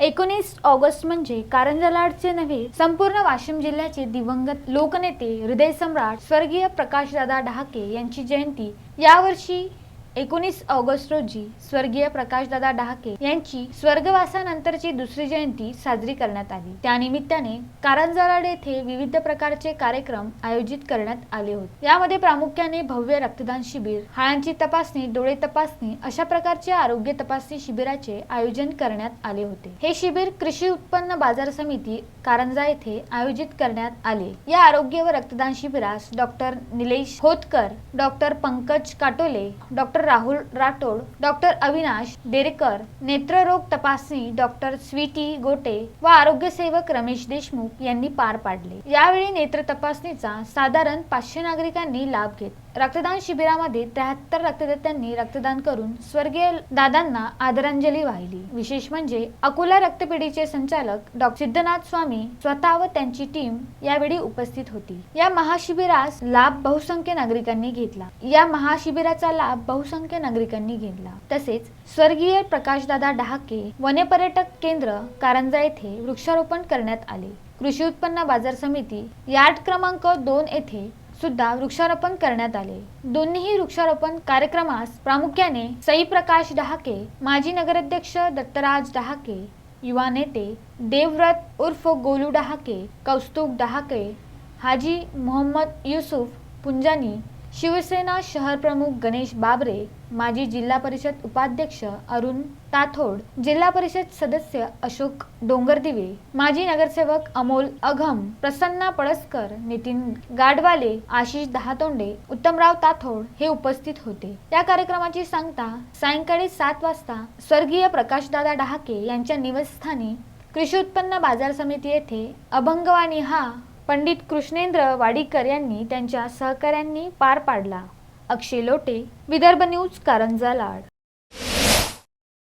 एकोणीस ऑगस्ट म्हणजे कारंजा लाडचे नव्हे संपूर्ण वाशिम जिल्ह्याचे दिवंगत लोकनेते हृदय सम्राट स्वर्गीय प्रकाशदादा डहाके यांची जयंती. यावर्षी एकोणीस ऑगस्ट रोजी स्वर्गीय प्रकाशदादा डहाके यांची स्वर्गवासानंतरची दुसरी जयंती साजरी करण्यात आली. त्यानिमित्ताने कारंजालाड येथे विविध प्रकारचे कार्यक्रम आयोजित करण्यात आले होते. यामध्ये प्रामुख्याने भव्य रक्तदान शिबिर हाळांची तपासणी डोळे तपासणी अशा प्रकारचे आरोग्य तपासणी शिबिराचे आयोजन करण्यात आले होते. हे शिबिर कृषी उत्पन्न बाजार समिती कारंजा येथे आयोजित करण्यात आले. या आरोग्य व रक्तदान शिबिरास doctor Nilesh Hotkar doctor Pankaj Katole doctor Rahul Rathod doctor Avinash Derekar नेत्ररोग तपासणी डॉक्टर स्वीटी गोटे व आरोग्य सेवक रमेश देशमुख यांनी पार पाडले. यावेळी नेत्र तपासणीचा साधारण पाचशे नागरिकांनी लाभ घेतला. रक्तदान शिबिरामध्ये त्र्याहत्तर रक्तदात्यांनी रक्तदान करून स्वर्गीय दादांना आदरांजली वाहिली. विशेष म्हणजे अकोला रक्तपेढीचे संचालक डॉ. सिद्धनाथ स्वामी स्वतः व त्यांची टीम यावेळी उपस्थित होती. या महाशिबिरास लाभ बहुसंख्य नागरिकांनी घेतला. या महाशिबिराचा लाभ बहुसंख्य नागरिकांनी घेतला. तसेच स्वर्गीय प्रकाशदादा डहाके वनपर्यटक केंद्र कारंजा येथे वृक्षारोपण करण्यात आले. कृषी उत्पन्न बाजार समिती यार्ड क्रमांक दोन येथे सुद्धा वृक्षारोपण करण्यात आले. दोन्हीही वृक्षारोपण कार्यक्रमास प्रामुख्याने सई प्रकाश डहाके माजी नगराध्यक्ष दत्तराज डहाके युवा नेते देवव्रत उर्फ गोलू डहाके कौस्तुभ डहाके हाजी मोहम्मद युसुफ पुंजानी शिवसेना शहर प्रमुख गणेश बाबरे माजी जिल्हा परिषद उपाध्यक्ष अरुण ताथोड जिल्हा परिषद सदस्य अशोक डोंगरदिवे माजी नगरसेवक अमोल अघम प्रसन्ना पळसकर नितीन गाडवाले आशिष दहातोंडे उत्तमराव ताथोड हे उपस्थित होते. या कार्यक्रमाची सांगता सायंकाळी सात वाजता स्वर्गीय प्रकाशदादा डहाके यांच्या निवासस्थानी कृषी उत्पन्न बाजार समिती येथे अभंगवाणी हा पंडित कृष्णेंद्र वाडीकर यांनी त्यांच्या सहकाऱ्यांनी पार पाडला. अक्षय लोटे विदर्भ न्यूज कारंजा लाड.